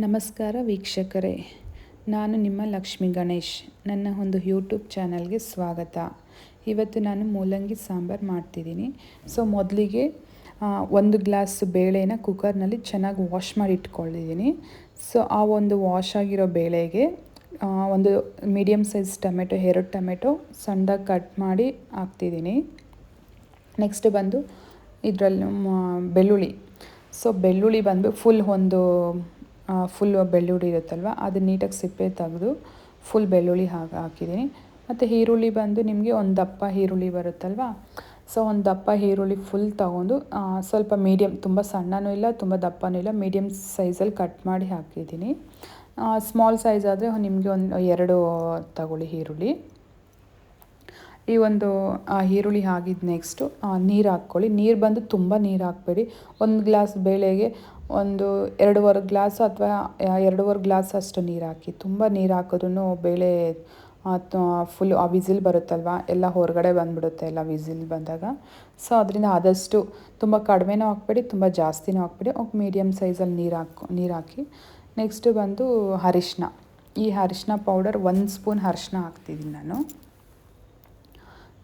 ನಮಸ್ಕಾರ ವೀಕ್ಷಕರೇ, ನಾನು ನಿಮ್ಮ ಲಕ್ಷ್ಮಿ ಗಣೇಶ್, ನನ್ನ ಒಂದು ಯೂಟ್ಯೂಬ್ ಚಾನಲ್ಗೆ ಸ್ವಾಗತ. ಇವತ್ತು ನಾನು ಮೂಲಂಗಿ ಸಾಂಬಾರು ಮಾಡ್ತಿದ್ದೀನಿ. ಸೊ ಮೊದಲಿಗೆ ಒಂದು ಗ್ಲಾಸ್ ಬೇಳೆನ ಕುಕ್ಕರ್ನಲ್ಲಿ ಚೆನ್ನಾಗಿ ವಾಶ್ ಮಾಡಿ ಇಟ್ಕೊಂಡಿದ್ದೀನಿ. ಸೊ ಆ ಒಂದು ವಾಶ್ ಆಗಿರೋ ಬೇಳೆಗೆ ಒಂದು ಮೀಡಿಯಮ್ ಸೈಜ್ ಟೊಮೆಟೊ, ಎರಡು ಟೊಮೆಟೊ ಸಣ್ಣದಾಗಿ ಕಟ್ ಮಾಡಿ ಹಾಕ್ತಿದ್ದೀನಿ. ನೆಕ್ಸ್ಟ್ ಬಂದು ಇದರಲ್ಲಿ ಬೆಳ್ಳುಳ್ಳಿ. ಸೊ ಬೆಳ್ಳುಳ್ಳಿ ಬಂದು ಫುಲ್ ಒಂದು ಫುಲ್ ಬೆಳ್ಳುಳ್ಳಿ ಇರುತ್ತಲ್ವ, ಅದು ನೀಟಾಗಿ ಸಿಪ್ಪೆ ತೆಗೆದು ಫುಲ್ ಬೆಳ್ಳುಳ್ಳಿ ಹಾಕಿ ಹಾಕಿದ್ದೀನಿ. ಮತ್ತು ಈರುಳ್ಳಿ ಬಂದು ನಿಮಗೆ ಒಂದು ದಪ್ಪ ಈರುಳ್ಳಿ ಬರುತ್ತಲ್ವ ಸೊ ಒಂದು ದಪ್ಪ ಈರುಳ್ಳಿ ಫುಲ್ ತೊಗೊಂಡು ಸ್ವಲ್ಪ ಮೀಡಿಯಮ್ ತುಂಬ ಸಣ್ಣನೂ ಇಲ್ಲ, ತುಂಬ ದಪ್ಪನೂ ಇಲ್ಲ ಮೀಡಿಯಮ್ ಸೈಜಲ್ಲಿ ಕಟ್ ಮಾಡಿ ಹಾಕಿದ್ದೀನಿ. ಸ್ಮಾಲ್ ಸೈಜ್ ಆದರೆ ನಿಮಗೆ ಒಂದು ಎರಡು ತಗೊಳ್ಳಿ ಈರುಳ್ಳಿ. ಈ ಒಂದು ಈರುಳ್ಳಿ ಹಾಕಿದ ನೆಕ್ಸ್ಟು ನೀರು ಹಾಕ್ಕೊಳ್ಳಿ. ನೀರು ಬಂದು ತುಂಬ ನೀರು ಹಾಕಬೇಡಿ. ಒಂದು ಗ್ಲಾಸ್ ಬೇಳೆಗೆ ಒಂದು ಎರಡೂವರೆ ಗ್ಲಾಸ್ ಅಥವಾ ಎರಡೂವರೆ ಗ್ಲಾಸ್ ಅಷ್ಟು ನೀರು ಹಾಕಿ. ತುಂಬ ನೀರು ಹಾಕಿದ್ರೂ ಬೇಳೆ ಫುಲ್ ಆ ವಿಸಿಲ್ ಬರುತ್ತಲ್ವ? ಎಲ್ಲ ಹೊರಗಡೆ ಬಂದುಬಿಡುತ್ತೆ ಎಲ್ಲ ವಿಸಿಲ್ ಬಂದಾಗ. ಸೊ ಅದರಿಂದ ಆದಷ್ಟು ತುಂಬ ಕಡಿಮೆನೂ ಹಾಕ್ಬೇಡಿ, ತುಂಬ ಜಾಸ್ತಿನೂ ಹಾಕ್ಬೇಡಿ. ಒಂದು ಮೀಡಿಯಮ್ ಸೈಜಲ್ಲಿ ನೀರು ಹಾಕು, ನೀರು ಹಾಕಿ. ನೆಕ್ಸ್ಟು ಬಂದು ಅರಿಶಿನ ಈ ಅರಿಶಿನ ಪೌಡರ್ ಒಂದು ಸ್ಪೂನ್ ಅರಿಶಿನ ಹಾಕ್ತಿದ್ದೀನಿ ನಾನು.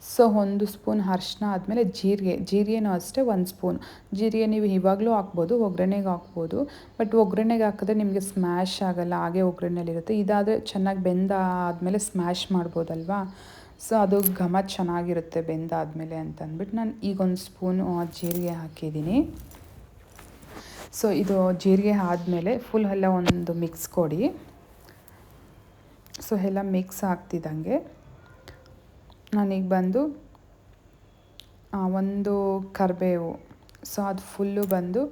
ಸೊ ಒಂದು ಸ್ಪೂನ್ ಅರ್ಶಿನ ಆದಮೇಲೆ ಜೀರಿಗೆ, ಜೀರಿಗೆನೂ ಅಷ್ಟೇ ಒಂದು ಸ್ಪೂನ್. ಜೀರಿಗೆ ನೀವು ಇವಾಗಲೂ ಹಾಕ್ಬೋದು, ಒಗ್ಗರಣೆಗೆ ಹಾಕ್ಬೋದು, ಬಟ್ ಒಗ್ಗರಣೆಗೆ ಹಾಕಿದ್ರೆ ನಿಮಗೆ ಸ್ಮ್ಯಾಶ್ ಆಗೋಲ್ಲ, ಹಾಗೆ ಒಗ್ಗರಣೆಲಿರುತ್ತೆ ಇದಾದರೆ ಚೆನ್ನಾಗಿ ಬೆಂದ ಆದಮೇಲೆ ಸ್ಮ್ಯಾಶ್ ಮಾಡ್ಬೋದಲ್ವಾ? ಸೊ ಅದು ಘಮ ಚೆನ್ನಾಗಿರುತ್ತೆ ಬೆಂದಾದಮೇಲೆ ಅಂತ ಅಂದ್ಬಿಟ್ಟು ನಾನು ಈಗ ಒಂದು ಸ್ಪೂನು ಜೀರಿಗೆ ಹಾಕಿದ್ದೀನಿ. ಸೊ ಇದು ಜೀರಿಗೆ ಆದಮೇಲೆ ಫುಲ್ ಎಲ್ಲ ಒಂದು ಮಿಕ್ಸ್ ಕೊಡಿ. ಸೊ ಎಲ್ಲ ಮಿಕ್ಸ್ ಆಗ್ತಿದ್ದಂಗೆ. ನಾನೀಗ ಬಂದು ಒಂದು ಕರಿಬೇವು. ಸೊ ಅದು ಫುಲ್ಲು ಬಂದು,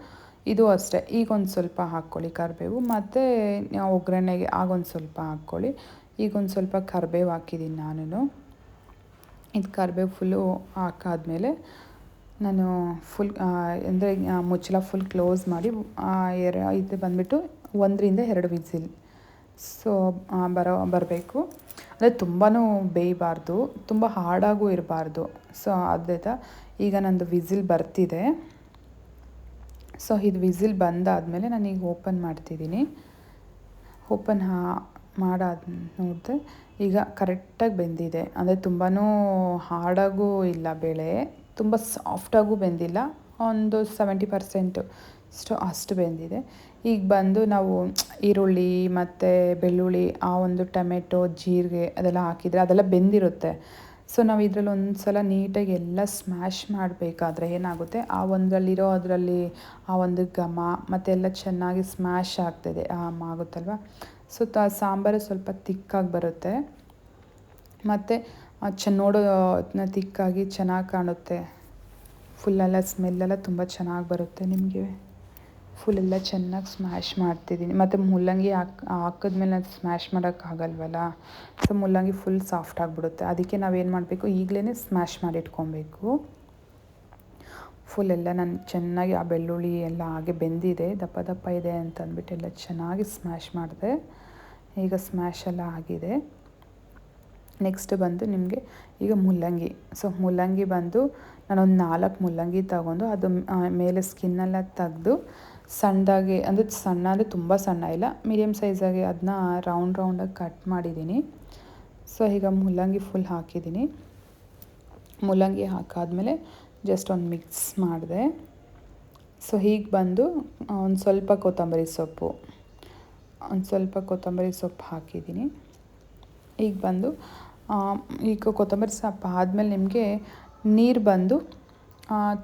ಇದು ಅಷ್ಟೇ. ಈಗ ಒಂದು ಸ್ವಲ್ಪ ಹಾಕ್ಕೊಳ್ಳಿ ಕರಿಬೇವು. ಮತ್ತು ಒಗ್ಗರಣೆಗೆ ಆಗೊಂದು ಸ್ವಲ್ಪ ಹಾಕ್ಕೊಳ್ಳಿ. ಈಗ ಒಂದು ಸ್ವಲ್ಪ ಕರಿಬೇವು ಹಾಕಿದ್ದೀನಿ ನಾನು ಇದು ಕರಿಬೇವು ಫುಲ್ಲು ಹಾಕಾದ್ಮೇಲೆ, ನಾನು ಫುಲ್ ಅಂದರೆ ಮುಚ್ಚಳ ಫುಲ್ ಕ್ಲೋಸ್ ಮಾಡಿ ಎರ, ಇದು ಬಂದುಬಿಟ್ಟು ಒಂದರಿಂದ ಎರಡು ವಿಸಿಲ್. ಸೊ ಬರೋ, ಬರಬೇಕು. ಅಂದರೆ ತುಂಬಾ ಬೇಯಬಾರ್ದು, ತುಂಬ ಹಾರ್ಡಾಗೂ ಇರಬಾರ್ದು. ಸೊ ಅದೇ ಈಗ ನಂದು ವಿಸಿಲ್ ಬರ್ತಿದೆ. ಸೊ, ಇದು ವಿಸಿಲ್ ಬಂದಾದಮೇಲೆ ನಾನೀಗ ಓಪನ್ ಮಾಡ್ತಿದ್ದೀನಿ. ಓಪನ್ ಹಾ, ಮಾಡಾದ ನೋಡಿದೆ, ಈಗ ಕರೆಕ್ಟಾಗಿ ಬೆಂದಿದೆ. ಅಂದರೆ ತುಂಬಾ ಹಾರ್ಡಾಗೂ ಇಲ್ಲ ಬೇಳೆ, ತುಂಬ ಸಾಫ್ಟಾಗೂ ಬೆಂದಿಲ್ಲ, ಒಂದು ಸೆವೆಂಟಿ ಪರ್ಸೆಂಟು ಅಷ್ಟು ಅಷ್ಟು ಬೆಂದಿದೆ. ಈಗ ಬಂದು ನಾವು ಈರುಳ್ಳಿ ಮತ್ತು ಬೆಳ್ಳುಳ್ಳಿ, ಆ ಒಂದು ಟೊಮೆಟೊ, ಜೀರಿಗೆ ಅದೆಲ್ಲ ಹಾಕಿದರೆ ಅದೆಲ್ಲ ಬೆಂದಿರುತ್ತೆ. ಸೊ ನಾವು ಇದರಲ್ಲಿ ಒಂದು ಸಲ ನೀಟಾಗಿ ಎಲ್ಲ ಸ್ಮ್ಯಾಶ್ ಮಾಡಬೇಕಾದ್ರೆ ಏನಾಗುತ್ತೆ? ಆ ಒಂದರಲ್ಲಿರೋ ಅದರಲ್ಲಿ ಆ ಒಂದು ಘಮ ಮತ್ತೆಲ್ಲ ಚೆನ್ನಾಗಿ ಸ್ಮ್ಯಾಶ್ ಆಗ್ತದೆ. ಆಗುತ್ತಲ್ವ? ಸೊ ತ ಸಾಂಬಾರು ಸ್ವಲ್ಪ ತಿಕ್ಕಾಗಿ ಬರುತ್ತೆ. ಮತ್ತು ಚೆನ್ನ ನೋಡೋ ತಿಕ್ಕಾಗಿ ಚೆನ್ನಾಗಿ ಕಾಣುತ್ತೆ. ಫುಲ್ಲೆಲ್ಲ ಸ್ಮೆಲ್ಲೆಲ್ಲ ತುಂಬ ಚೆನ್ನಾಗಿ ಬರುತ್ತೆ ನಿಮಗೆ. ಫುಲ್ಲೆಲ್ಲ ಚೆನ್ನಾಗಿ ಸ್ಮ್ಯಾಶ್ ಮಾಡ್ತಿದ್ದೀನಿ. ಮತ್ತು ಮುಲ್ಲಂಗಿ ಹಾಕಿ, ಹಾಕಿದ್ಮೇಲೆ ಅದು ಸ್ಮ್ಯಾಶ್ ಮಾಡೋಕ್ಕಾಗಲ್ವಲ್ಲ ಸೊ ಮುಲ್ಲಂಗಿ ಫುಲ್ ಸಾಫ್ಟ್ ಆಗಿಬಿಡುತ್ತೆ. ಅದಕ್ಕೆ ನಾವೇನು ಮಾಡಬೇಕು? ಈಗಲೇ ಸ್ಮ್ಯಾಶ್ ಮಾಡಿ ಇಟ್ಕೊಬೇಕು. ಫುಲ್ ಎಲ್ಲ ನಾನು ಚೆನ್ನಾಗಿ ಆ ಬೆಳ್ಳುಳ್ಳಿ ಎಲ್ಲ ಹಾಗೆ ಬೆಂದಿದೆ. ದಪ್ಪ ದಪ್ಪ ಇದೆ ಅಂತ ಅಂದ್ಬಿಟ್ಟು ಎಲ್ಲ ಚೆನ್ನಾಗಿ ಸ್ಮ್ಯಾಶ್ ಮಾಡಿದೆ. ಈಗ ಸ್ಮ್ಯಾಶ್ ಎಲ್ಲ ಆಗಿದೆ. ನೆಕ್ಸ್ಟ್ ಬಂದು ನಿಮಗೆ ಈಗ ಮುಲ್ಲಂಗಿ ಸೊ ಮುಲ್ಲಂಗಿ ಬಂದು ನಾನೊಂದು ನಾಲ್ಕು ಮುಲ್ಲಂಗಿ ತಗೊಂಡು ಅದು ಮೇಲೆ ಸ್ಕಿನ್ನೆಲ್ಲ ತೆಗೆದು ಸಣ್ಣದಾಗಿ, ಅಂದರೆ ಸಣ್ಣ ಅಂದರೆ ತುಂಬ ಸಣ್ಣ ಇಲ್ಲ ಮೀಡಿಯಮ್ ಸೈಜಾಗಿ ಅದನ್ನ ರೌಂಡ್ ರೌಂಡಾಗಿ ಕಟ್ ಮಾಡಿದ್ದೀನಿ ಸೊ ಈಗ ಮೂಲಂಗಿ ಫುಲ್ ಹಾಕಿದ್ದೀನಿ ಮೂಲಂಗಿ ಹಾಕಾದಮೇಲೆ ಜಸ್ಟ್ ಒಂದು ಮಿಕ್ಸ್ ಮಾಡಿದೆ. ಸೊ ಹೀಗೆ ಬಂದು ಒಂದು ಸ್ವಲ್ಪ ಕೊತ್ತಂಬರಿ ಸೊಪ್ಪು. ಒಂದು ಸ್ವಲ್ಪ ಕೊತ್ತಂಬರಿ ಸೊಪ್ಪು ಹಾಕಿದ್ದೀನಿ ಈಗ ಬಂದು ಈಗ ಕೊತ್ತಂಬರಿ ಸೊಪ್ಪು ಆದಮೇಲೆ ನಿಮಗೆ ನೀರು ಬಂದು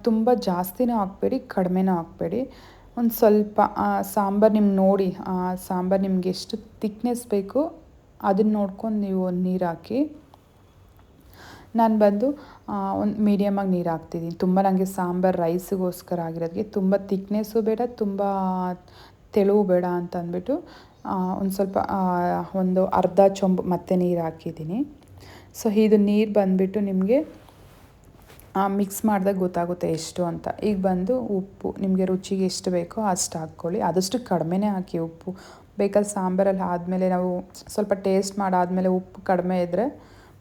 ತುಂಬ ಜಾಸ್ತಿನೂ ಹಾಕ್ಬೇಡಿ, ಕಡಿಮೆನೂ ಹಾಕ್ಬೇಡಿ. ಒಂದು ಸ್ವಲ್ಪ ಸಾಂಬಾರು ನಿಮ್ಗೆ ನೋಡಿ ಸಾಂಬಾರು ನಿಮ್ಗೆ ಎಷ್ಟು ತಿಕ್ನೆಸ್ ಬೇಕು ಅದನ್ನು ನೋಡ್ಕೊಂಡು ನೀವು ನೀರು ಹಾಕಿ. ನಾನು ಬಂದು ಒಂದು ಮೀಡಿಯಮಾಗಿ ನೀರು ಹಾಕ್ತಿದ್ದೀನಿ ತುಂಬ ನನಗೆ ಸಾಂಬಾರು ರೈಸಿಗೋಸ್ಕರ ಆಗಿರೋದಕ್ಕೆ ತುಂಬ ತಿಕ್ನೆಸ್ಸು ಬೇಡ, ತುಂಬ ತೆಳುವು ಬೇಡ ಅಂತ ಅಂದ್ಬಿಟ್ಟು ಒಂದು ಸ್ವಲ್ಪ ಒಂದು ಅರ್ಧ ಚೊಂಬು ಮತ್ತೆ ನೀರು ಹಾಕಿದ್ದೀನಿ ಸೊ ಇದು ನೀರು ಬಂದುಬಿಟ್ಟು ನಿಮಗೆ ಮಿಕ್ಸ್ ಮಾಡಿದಾಗ ಗೊತ್ತಾಗುತ್ತೆ ಎಷ್ಟು ಅಂತ. ಈಗ ಬಂದು ಉಪ್ಪು, ನಿಮಗೆ ರುಚಿಗೆ ಎಷ್ಟು ಬೇಕೋ ಅಷ್ಟು ಹಾಕ್ಕೊಳ್ಳಿ. ಆದಷ್ಟು ಕಡಿಮೆನೇ ಹಾಕಿ ಉಪ್ಪು. ಬೇಕಾದ್ರೆ ಸಾಂಬಾರಲ್ಲಿ ಆದಮೇಲೆ ನಾವು ಸ್ವಲ್ಪ ಟೇಸ್ಟ್ ಮಾಡಾದಮೇಲೆ ಉಪ್ಪು ಕಡಿಮೆ ಇದ್ದರೆ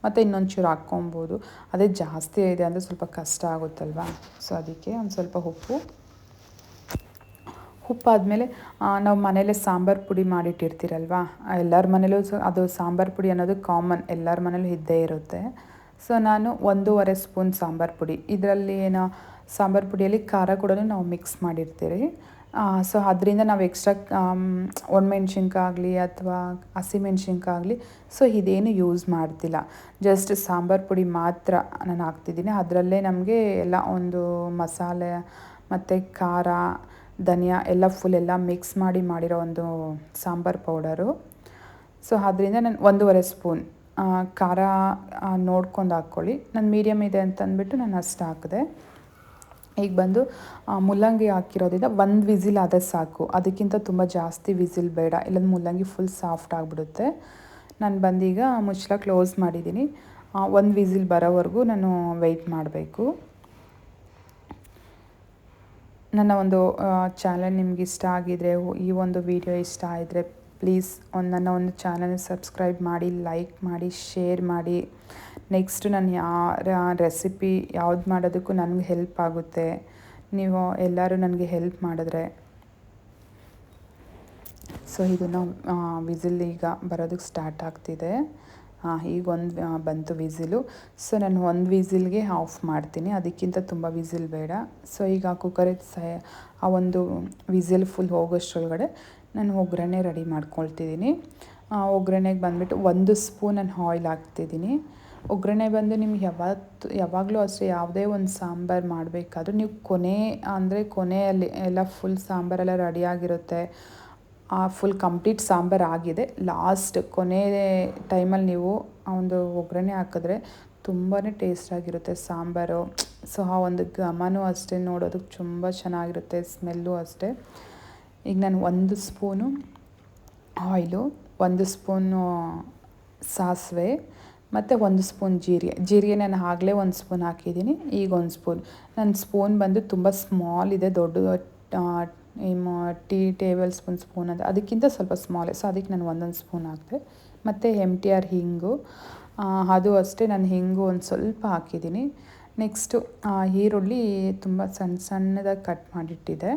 ಮತ್ತು ಇನ್ನೊಂಚೂರು ಹಾಕ್ಕೊಬೋದು. ಅದೇ ಜಾಸ್ತಿ ಇದೆ ಅಂದರೆ ಸ್ವಲ್ಪ ಕಷ್ಟ ಆಗುತ್ತಲ್ವ? ಸೊ ಅದಕ್ಕೆ ಒಂದು ಸ್ವಲ್ಪ ಉಪ್ಪು. ಉಪ್ಪಾದಮೇಲೆ ನಾವು ಮನೇಲೆ ಸಾಂಬಾರು ಪುಡಿ ಮಾಡಿಟ್ಟಿರ್ತೀರಲ್ವ? ಎಲ್ಲರ ಮನೇಲೂ ಅದು ಸಾಂಬಾರು ಪುಡಿ ಅನ್ನೋದು ಕಾಮನ್ ಎಲ್ಲರ ಮನೇಲೂ ಇದ್ದೇ ಇರುತ್ತೆ. ಸೊ ನಾನು ಒಂದೂವರೆ ಸ್ಪೂನ್ ಸಾಂಬಾರು ಪುಡಿ. ಇದರಲ್ಲಿ ಏನೋ ಸಾಂಬಾರು ಪುಡಿಯಲ್ಲಿ ಖಾರ ಕೂಡ ನಾವು ಮಿಕ್ಸ್ ಮಾಡಿರ್ತೀರಿ. ಸೊ ಅದರಿಂದ ನಾವು ಎಕ್ಸ್ಟ್ರಾ ಒಣಮೆಣ್ಸಿನ್ಕಾಗಲಿ ಅಥವಾ ಹಸಿಮೆಣ್ಸಿನ್ಕಾಗಲಿ ಸೊ ಇದೇನು ಯೂಸ್ ಮಾಡ್ತಿಲ್ಲ. ಜಸ್ಟ್ ಸಾಂಬಾರು ಪುಡಿ ಮಾತ್ರ ನಾನು ಹಾಕ್ತಿದ್ದೀನಿ. ಅದರಲ್ಲೇ ನಮಗೆ ಎಲ್ಲ ಒಂದು ಮಸಾಲೆ ಮತ್ತು ಖಾರ, ಧನಿಯಾ ಎಲ್ಲ ಫುಲ್ ಎಲ್ಲ ಮಿಕ್ಸ್ ಮಾಡಿ ಮಾಡಿರೋ ಒಂದು ಸಾಂಬಾರು ಪೌಡರು. ಸೊ ಅದರಿಂದ ನಾನು ಒಂದೂವರೆ ಸ್ಪೂನ್. ಖಾರ ನೋಡ್ಕೊಂಡು ಹಾಕ್ಕೊಳ್ಳಿ. ನಾನು ಮೀಡಿಯಮ್ ಇದೆ ಅಂತ ಅಂದ್ಬಿಟ್ಟು ನಾನು ಅಷ್ಟು ಹಾಕಿದೆ. ಈಗ ಬಂದು ಮುಲ್ಲಂಗಿ ಹಾಕಿರೋದ್ರಿಂದ ಒಂದು ವಿಸಿಲ್ ಆದರೆ ಸಾಕು. ಅದಕ್ಕಿಂತ ತುಂಬ ಜಾಸ್ತಿ ವಿಸಿಲ್ ಬೇಡ. ಇಲ್ಲಂದ್ರೆ ಮುಲ್ಲಂಗಿ ಫುಲ್ ಸಾಫ್ಟ್ ಆಗಿಬಿಡುತ್ತೆ. ನಾನು ಬಂದೀಗ ಮುಚ್ಚಳ ಕ್ಲೋಸ್ ಮಾಡಿದ್ದೀನಿ ಒಂದು ವಿಸಿಲ್ ಬರೋವರೆಗೂ ನಾನು ವೆಯ್ಟ್ ಮಾಡಬೇಕು. ನನ್ನ ಒಂದು ಚಾನಲ್ ನಿಮ್ಗೆ ಇಷ್ಟ ಆಗಿದರೆ, ಈ ಒಂದು ವಿಡಿಯೋ ಇಷ್ಟ ಆಗಿದ್ರೆ ಪ್ಲೀಸ್ ಒಂದು ನನ್ನ ಒಂದು ಚಾನಲ್ ಸಬ್ಸ್ಕ್ರೈಬ್ ಮಾಡಿ ಲೈಕ್ ಮಾಡಿ ಶೇರ್ ಮಾಡಿ. ನೆಕ್ಸ್ಟ್ ನಾನು ಯಾರ ರೆಸಿಪಿ ಯಾವ್ದು ಮಾಡೋದಕ್ಕೂ ನನಗೆ ಹೆಲ್ಪ್ ಆಗುತ್ತೆ. ನೀವು ಎಲ್ಲರೂ ನನಗೆ ಹೆಲ್ಪ್ ಮಾಡಿದ್ರೆ. ಸೊ ಇದು ನಾವು ವಿಸಿಲ್ ಈಗ ಬರೋದಕ್ಕೆ ಸ್ಟಾರ್ಟ್ ಆಗ್ತಿದೆ. ಈಗ ಒಂದು ಬಂತು ವಿಸಿಲು. ಸೊ ನಾನು ಒಂದು ವಿಸಿಲ್ಗೆ ಆಫ್ ಮಾಡ್ತೀನಿ. ಅದಕ್ಕಿಂತ ತುಂಬ ವಿಸಿಲ್ ಬೇಡ. ಸೊ ಈಗ ಕುಕ್ಕರ್ ಸ ಆ ಒಂದು ವಿಸಿಲ್ ಫುಲ್ ಹೋಗೋಷ್ಟ್ರೊಳಗಡೆ ನಾನು ಒಗ್ಗರಣೆ ರೆಡಿ ಮಾಡ್ಕೊಳ್ತಿದ್ದೀನಿ. ಒಗ್ಗರಣೆಗೆ ಬಂದುಬಿಟ್ಟು ಒಂದು ಸ್ಪೂನ್ ನಾನು ಆಯಿಲ್ ಹಾಕ್ತಿದ್ದೀನಿ. ಒಗ್ಗರಣೆ ಬಂದು ನಿಮ್ಗೆ ಯಾವತ್ತು, ಯಾವಾಗಲೂ ಅಷ್ಟೇ ಯಾವುದೇ ಒಂದು ಸಾಂಬಾರು ಮಾಡಬೇಕಾದ್ರೂ ನೀವು ಕೊನೆ, ಅಂದರೆ ಕೊನೆಯಲ್ಲಿ ಎಲ್ಲ ಫುಲ್ ಸಾಂಬಾರೆಲ್ಲ ರೆಡಿಯಾಗಿರುತ್ತೆ ಆ ಫುಲ್ ಕಂಪ್ಲೀಟ್ ಸಾಂಬಾರು ಆಗಿದೆ. ಲಾಸ್ಟ್ ಕೊನೆ ಟೈಮಲ್ಲಿ ನೀವು ಆ ಒಂದು ಒಗ್ಗರಣೆ ಹಾಕಿದ್ರೆ ತುಂಬಾ ಟೇಸ್ಟಾಗಿರುತ್ತೆ ಸಾಂಬಾರು. ಸೊ, ಆ ಒಂದು ಘಮನೂ ಅಷ್ಟೇ ನೋಡೋದಕ್ಕೆ ತುಂಬ ಚೆನ್ನಾಗಿರುತ್ತೆ, ಸ್ಮೆಲ್ಲು ಅಷ್ಟೇ. ಈಗ ನಾನು ಒಂದು ಸ್ಪೂನು ಆಯಿಲು, ಒಂದು ಸ್ಪೂನು ಸಾಸಿವೆ ಮತ್ತು ಒಂದು ಸ್ಪೂನ್ ಜೀರಿಗೆ. ಜೀರಿಗೆ ನಾನು ಆಗಲೇ ಒಂದು ಸ್ಪೂನ್ ಹಾಕಿದ್ದೀನಿ, ಈಗ ಒಂದು ಸ್ಪೂನ್. ನನ್ನ ಸ್ಪೂನ್ ಬಂದು ತುಂಬ ಸ್ಮಾಲ್ ಇದೆ, ದೊಡ್ಡ ಟೀ ಟೇಬಲ್ ಸ್ಪೂನ್ ಸ್ಪೂನ್ ಅಂತ. ಅದಕ್ಕಿಂತ ಸ್ವಲ್ಪ ಸ್ಮಾಲ್ ಸೊ, ಅದಕ್ಕೆ ನಾನು ಒಂದೊಂದು ಸ್ಪೂನ್ ಹಾಕಿದೆ. ಮತ್ತು ಎಂ ಟಿ ಆರ್ ಹಿಂಗು ಅದು ಅಷ್ಟೇ ನಾನು ಹಿಂಗು ಒಂದು ಸ್ವಲ್ಪ ಹಾಕಿದ್ದೀನಿ. ನೆಕ್ಸ್ಟು ಈರುಳ್ಳಿ ತುಂಬ ಸಣ್ಣ ಸಣ್ಣದಾಗಿ ಕಟ್ ಮಾಡಿಟ್ಟಿದೆ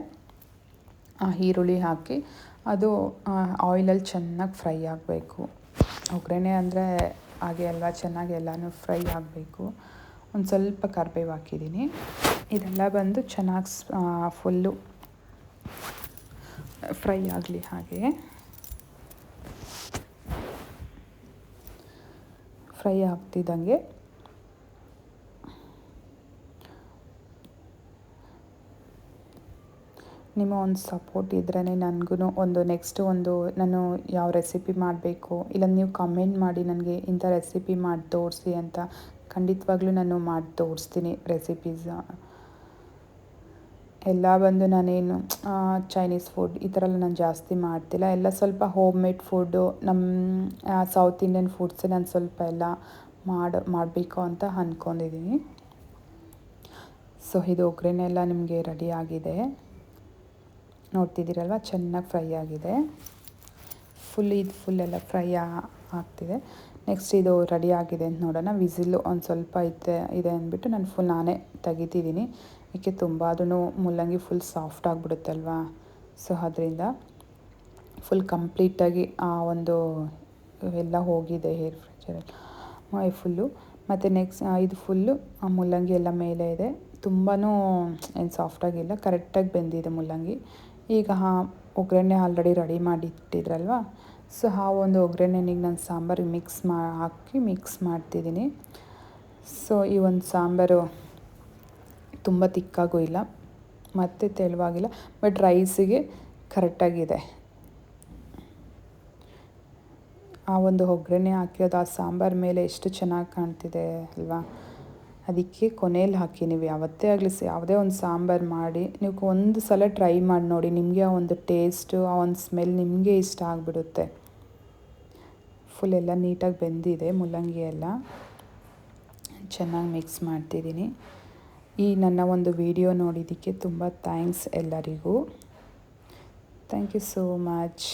ಆ ಈರುಳ್ಳಿ ಹಾಕಿ ಅದು ಆಯಿಲಲ್ಲಿ ಚೆನ್ನಾಗಿ ಫ್ರೈ ಆಗಬೇಕು. ಒಗ್ಗರಣೆ ಅಂದರೆ ಹಾಗೆ ಅಲ್ವಾ, ಚೆನ್ನಾಗಿ ಎಲ್ಲನೂ ಫ್ರೈ ಆಗಬೇಕು. ಒಂದು ಸ್ವಲ್ಪ ಕರ್ಬೇವು ಹಾಕಿದ್ದೀನಿ. ಇದೆಲ್ಲ ಬಂದು ಚೆನ್ನಾಗಿ ಫುಲ್ಲು ಫ್ರೈ ಆಗಲಿ ಹಾಗೆ. ಫ್ರೈ ಆಗ್ತಿದ್ದಂಗೆ ನಿಮ್ಮ ಒಂದು ಸಪೋರ್ಟ್ ಇದ್ರೇ ನನಗೂ ಒಂದು ನೆಕ್ಸ್ಟ್ ಒಂದು ನಾನು ಯಾವ ರೆಸಿಪಿ ಮಾಡಬೇಕು, ಇಲ್ಲ ನೀವು ಕಮೆಂಟ್ ಮಾಡಿ ನನಗೆ ಇಂಥ ರೆಸಿಪಿ ಮಾಡಿ ತೋರಿಸಿ ಅಂತ ಖಂಡಿತವಾಗ್ಲೂ ನಾನು ಮಾಡಿ ತೋರಿಸ್ತೀನಿ ರೆಸಿಪೀಸ್ ಎಲ್ಲ ಬಂದು ನಾನೇನು ಚೈನೀಸ್ ಫುಡ್ ಈ ಥರ ಎಲ್ಲ ನಾನು ಜಾಸ್ತಿ ಮಾಡ್ತಿಲ್ಲ. ಎಲ್ಲ ಸ್ವಲ್ಪ ಹೋಮ್ ಮೇಡ್ ಫುಡ್ಡು ನಮ್ಮ ಸೌತ್ ಇಂಡಿಯನ್ ಫುಡ್ಸೇ ನಾನು ಸ್ವಲ್ಪ ಎಲ್ಲ ಮಾಡ, ಮಾಡಬೇಕು ಅಂತ ಅಂದ್ಕೊಂಡಿದ್ದೀನಿ ಸೊ ಇದು ಒಗ್ಗರಣೆ ಎಲ್ಲ ನಿಮಗೆ ರೆಡಿ ಆಗಿದೆ. ನೋಡ್ತಿದ್ದೀರಲ್ವ? ಚೆನ್ನಾಗಿ ಫ್ರೈ ಆಗಿದೆ. ಫುಲ್ ಇದು ಫುಲ್ ಎಲ್ಲ ಫ್ರೈ ಆಗ್ತಿದೆ. ನೆಕ್ಸ್ಟ್ ಇದು ರೆಡಿ ಆಗಿದೆ ಅಂತ ನೋಡೋಣ. ವಿಸಿಲು ಒಂದು ಸ್ವಲ್ಪ ಇದೆ ಇದೆ ಅಂದ್ಬಿಟ್ಟು ನಾನು ಫುಲ್ ನಾನೇ ತೆಗಿತಿದ್ದೀನಿ. ಏಕೆ ತುಂಬ ಅದೂ ಮುಲ್ಲಂಗಿ ಫುಲ್ ಸಾಫ್ಟ್ ಆಗಿಬಿಡುತ್ತಲ್ವಾ? ಸೊ, ಅದರಿಂದ ಫುಲ್ ಕಂಪ್ಲೀಟಾಗಿ ಆ ಒಂದು ಎಲ್ಲ ಹೋಗಿದೆ ಹೇರ್ ಫ್ರೆಶರಲ್ಲಿ ಫುಲ್ಲು. ಮತ್ತು ನೆಕ್ಸ್ಟ್ ಇದು ಫುಲ್ಲು ಆ ಮುಲ್ಲಂಗಿ ಎಲ್ಲ ಮೇಲೆ ಇದೆ. ತುಂಬಾ ಏನು ಸಾಫ್ಟಾಗಿಲ್ಲ ಕರೆಕ್ಟಾಗಿ ಬೆಂದಿದೆ ಮುಲ್ಲಂಗಿ. ಈಗ ಹಾಂ ಒಗ್ಗರಣೆ ಆಲ್ರೆಡಿ ರೆಡಿ ಮಾಡಿಟ್ಟಿದ್ರಲ್ವಾ? ಸೊ ಆ ಒಂದು ಒಗ್ಗರಣೆನಿಗೆ ನಾನು ಸಾಂಬಾರಿಗೆ ಮಿಕ್ಸ್ ಮಾ, ಹಾಕಿ ಮಿಕ್ಸ್ ಮಾಡ್ತಿದ್ದೀನಿ ಸೊ ಈ ಒಂದು ಸಾಂಬಾರು ತುಂಬ ತಿಕ್ಕಾಗೂ ಇಲ್ಲ, ಮತ್ತು ತೆಳುವಾಗಿಲ್ಲ ಬಟ್ ರೈಸಿಗೆ ಕರೆಕ್ಟಾಗಿದೆ ಆ ಒಂದು ಒಗ್ಗರಣೆ ಹಾಕಿರೋದು ಆ ಸಾಂಬಾರು ಮೇಲೆ ಎಷ್ಟು ಚೆನ್ನಾಗಿ ಕಾಣ್ತಿದೆ ಅಲ್ವಾ? ಅದಕ್ಕೆ ಕೊನೆಯಲ್ಲಿ ಹಾಕಿ ನೀವು ಯಾವತ್ತೇ ಆಗಲಿ ಯಾವುದೇ ಒಂದು ಸಾಂಬಾರು ಮಾಡಿ, ನೀವು ಒಂದು ಸಲ ಟ್ರೈ ಮಾಡಿ ನೋಡಿ, ನಿಮಗೆ ಆ ಒಂದು ಟೇಸ್ಟು ಆ ಒಂದು ಸ್ಮೆಲ್ ನಿಮಗೆ ಇಷ್ಟ ಆಗಿಬಿಡುತ್ತೆ. ಫುಲ್ ಎಲ್ಲ ನೀಟಾಗಿ ಬೆಂದಿದೆ, ಮುಲ್ಲಂಗಿ ಎಲ್ಲ. ಚೆನ್ನಾಗಿ ಮಿಕ್ಸ್ ಮಾಡ್ತಿದ್ದೀನಿ. ಈ ನನ್ನ ಒಂದು ವಿಡಿಯೋ ನೋಡಿದ್ದಕ್ಕೆ ತುಂಬ ಥ್ಯಾಂಕ್ಸ್ ಎಲ್ಲರಿಗೂ. Thank you so much